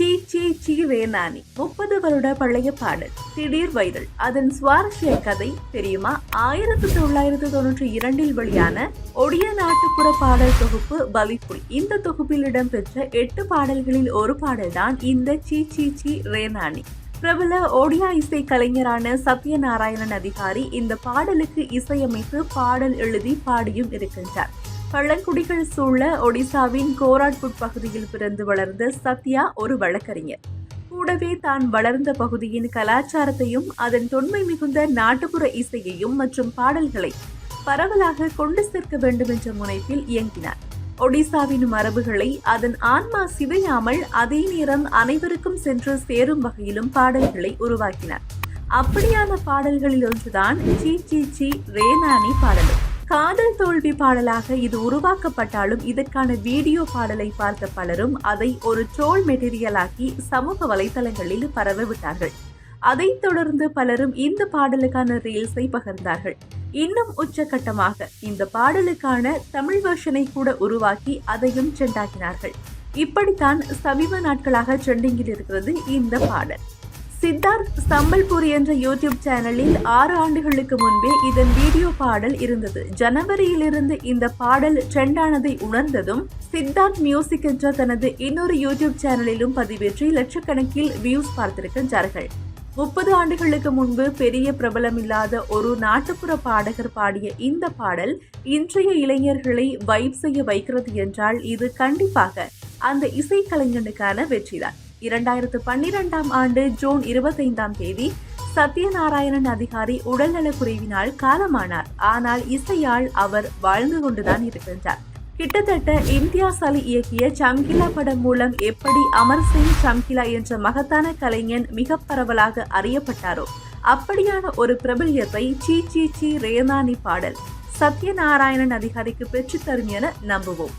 சீ சீ சீ ரேனானி முப்பது வருட பழைய பாடல். திடீர் வைரல். அதன் சுவாரஸ்ய கதை தெரியுமா? ஆயிரத்தி தொள்ளாயிரத்தி தொண்ணூற்றி இரண்டில் வெளியான ஒடிய நாட்டுப்புற பாடல் தொகுப்பு பலிப்புலி இந்த தொகுப்பில் இடம்பெற்ற எட்டு பாடல்களில் ஒரு பாடல்தான் இந்த சீ சீ சீ ரேனானி பிரபல ஒடியா இசை கலைஞரான சத்யநாராயணன் அதிகாரி இந்த பாடலுக்கு இசையமைத்து பாடல் எழுதி பாடியும் இருக்கின்றார். பழங்குடிகள் சூழ ஒடிசாவின் கோராட்புட் பகுதியில் பிறந்து வளர்ந்த சத்யா ஒரு வழக்கறிஞர். கூடவே தான் வளர்ந்த பகுதியின் கலாச்சாரத்தையும் அதன் தொன்மை மிகுந்த நாட்டுப்புற இசையையும் மற்றும் பாடல்களை பரவலாக கொண்டு சேர்க்க வேண்டும் என்ற முனைப்பில் இயங்கினார். ஒடிசாவின் மரபுகளை அதன் ஆன்மா சிதையாமல் அதே நேரம் அனைவருக்கும் சென்று சேரும் வகையிலும் பாடல்களை உருவாக்கினார். அப்படியான பாடல்களில் ஒன்றுதான் சீ சீ சீ ரேனானி பாடலும். காதல் தோல்வி பாடலாக இது உருவாக்கப்பட்டாலும் இதற்கான வீடியோ பாடலை பார்த்த பலரும் அதை ஒரு ட்ரோல் மெட்டீரியலாக்கி சமூக வலைதளங்களில் பரவ விட்டார்கள். அதைத் தொடர்ந்து பலரும் இந்த பாடலுக்கான ரீல்ஸை பகிர்ந்தார்கள். இன்னும் உச்சகட்டமாக இந்த பாடலுக்கான தமிழ் வெர்ஷனை கூட உருவாக்கி அதையும் ட்ரெண்டாக்கினார்கள் இப்படித்தான் சமீப நாட்களாக ட்ரெண்டிங்கில் இருக்கிறது இந்த பாடல். சித்தார்த் சம்பல்பூர் என்ற யூடியூப் சேனலில் ஆறு ஆண்டுகளுக்கு முன்பே இதன் வீடியோ பாடல் இருந்தது. ஜனவரியிலிருந்து இந்த பாடல் ட்ரெண்டானதை உணர்ந்ததும் சித்தார்த் மியூசிக் என்ற தனது இன்னொரு யூடியூப் சேனலிலும் பதிவேற்றி லட்சக்கணக்கில் வியூஸ் பார்த்திருக்கின்றார்கள். முப்பது ஆண்டுகளுக்கு முன்பு பெரிய பிரபலமில்லாத ஒரு நாட்டுப்புற பாடகர் பாடிய இந்த பாடல் இன்றைய இளைஞர்களை வைப் செய்ய வைக்கிறது என்றால் இது கண்டிப்பாக அந்த இசைக்கலைஞனுக்கான வெற்றிதான். இரண்டாயிரத்து பன்னிரெண்டாம் ஆண்டு ஜூன் இருபத்தைந்தாம் தேதி சத்யநாராயணன் அதிகாரி உடல்நலக்குறைவினால் காலமானார். ஆனால் இசையால் அவர் வாழ்ந்து கொண்டுதான் இருக்கின்றார். கிட்டத்தட்ட இம்தியாஸ் அலி இயக்கிய சம்கிலா படம் மூலம் எப்படி அமர் சிங் சம்கிலா என்ற மகத்தான கலைஞன் மிக பரவலாக அறியப்பட்டாரோ அப்படியான ஒரு பிரபல்யத்தை சீ சீ சீ ரேனானி பாடல் சத்யநாராயணன் அதிகாரிக்கு பெற்றுத்தரும் என நம்புவோம்.